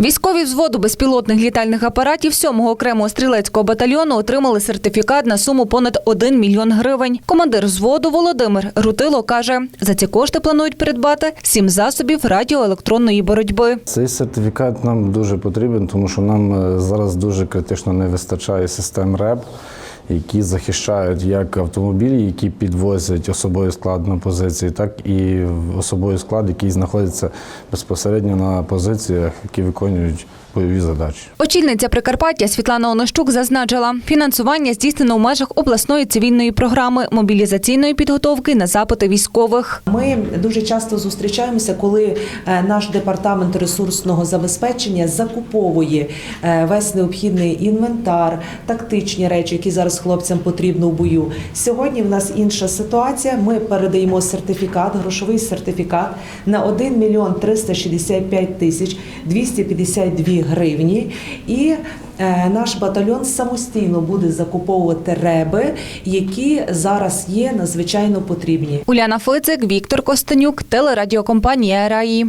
Військові взводу безпілотних літальних апаратів 7-го окремого стрілецького батальйону отримали сертифікат на суму понад 1 мільйон гривень. Командир взводу Володимир Рутило каже, за ці кошти планують придбати сім засобів радіоелектронної боротьби. Цей сертифікат нам дуже потрібен, тому що нам е, зараз дуже критично не вистачає систем РЕБ, які захищають як автомобілі, які підвозять особовий склад на позиції, так і особовий склад, який знаходиться безпосередньо на позиціях, які виконують виконують бойові задачі. Очільниця Прикарпаття Світлана Онощук зазначила, фінансування здійснено в межах обласної цивільної програми мобілізаційної підготовки на запити військових. Ми дуже часто зустрічаємося, коли е, наш департамент ресурсного забезпечення закуповує е, весь необхідний інвентар, тактичні речі, які зараз хлопцям потрібно в бою. Сьогодні в нас інша ситуація. Ми передаємо сертифікат, грошовий сертифікат на 1 мільйон 365 тисяч 252 гривні. І е, наш батальйон самостійно буде закуповувати реби, які зараз є надзвичайно потрібні. Уляна Фицик, Віктор Костенюк, телерадіокомпанія Раї.